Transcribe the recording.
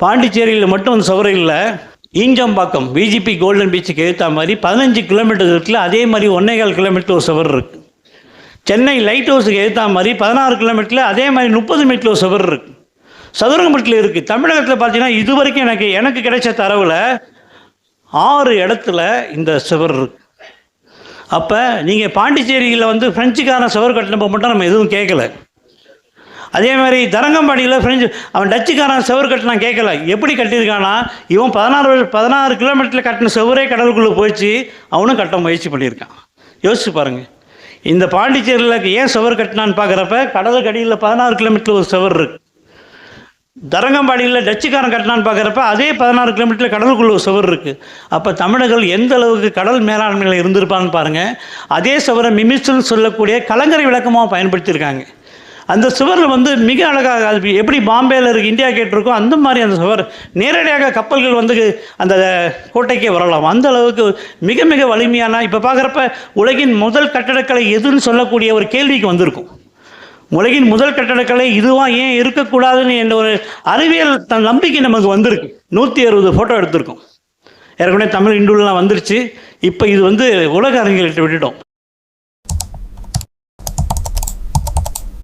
பாண்டிச்சேரியில் மட்டும் அந்த சுவர் இல்லை. ஈஞ்சம்பாக்கம் பிஜிபி கோல்டன் பீச்சுக்கு ஏற்ற மாதிரி பதினஞ்சு கிலோமீட்டர் இருக்குல்ல அதே மாதிரி ஒன்னேகால் கிலோமீட்டர் ஒரு சுவர் இருக்குது சென்னை லைட் ஹவுஸுக்கு ஏற்ற மாதிரி பதினாறு கிலோமீட்டரில் அதே மாதிரி முப்பது மீட்டர் ஒரு சுவர் இருக்குது சதுரங்கம்பட்டில் இருக்குது தமிழகத்தில் பார்த்தீங்கன்னா இது வரைக்கும் எனக்கு எனக்கு கிடைச்ச தரவில் ஆறு இடத்துல இந்த சுவர் இருக்கு. அப்போ நீங்கள் பாண்டிச்சேரியில் வந்து ஃப்ரெஞ்சுக்கான சுவர் கட்டினப்போ மட்டும் நம்ம எதுவும் கேட்கல அதே மாதிரி தரங்கம்பாடியில் ஃப்ரெஞ்சு அவன் டச்சுக்காரன் சுவர் கட்டினா கேட்கல. எப்படி கட்டியிருக்கானா இவன் பதினாறு பதினாறு கிலோமீட்டரில் கட்டின சுவரே கடலுக்குள்ளே போயிடுச்சு அவனும் கட்ட முயற்சி பண்ணியிருக்கான். யோசிச்சு பாருங்க. இந்த பாண்டிச்சேரியில் ஏன் சுவர் கட்டினான்னு பார்க்குறப்ப கடலுக்கு அடியில் பதினாறு கிலோமீட்டரில் ஒரு செவர் இருக்கு. தரங்கம்பாடியில் டச்சுக்காரன் கட்டினான்னு பார்க்குறப்ப அதே பதினாறு கிலோமீட்டரில் கடலுக்குள்ள ஒரு சுவர் இருக்குது அப்போ தமிழர்கள் எந்த அளவுக்கு கடல் மேலாண்மையில் இருந்திருப்பான்னு பாருங்கள் அதே சுவரை மிமிஸ்ன்னு சொல்லக்கூடிய கலங்கரை விளக்கமாக பயன்படுத்தியிருக்காங்க. அந்த சுவரில் வந்து மிக அழகாக அது எப்படி பாம்பேயில் இருக்கு இந்தியா கேட் இருக்கோ அந்த மாதிரி அந்த சுவர் நேரடியாக கப்பல்கள் வந்து அந்த கோட்டைக்கே வரலாம். அந்த அளவுக்கு மிக மிக வலிமையான இப்போ பார்க்குறப்ப உலகின் முதல் கட்டடக்கலை எதுன்னு சொல்லக்கூடிய ஒரு கேள்விக்கு வந்திருக்கும். உலகின் முதல் கட்டடக்கலை இதுவாக ஏன் இருக்கக்கூடாதுன்னு என்ற ஒரு அறிவியல் தன் நம்பிக்கை நமக்கு வந்திருக்கு. நூற்றி அறுபது ஃபோட்டோ எடுத்திருக்கோம். ஏற்கனவே தமிழ் இண்டுலாம் வந்துருச்சு. இப்போ இது வந்து உலக அறிஞர்கள்ட்ட விட்டுட்டோம்.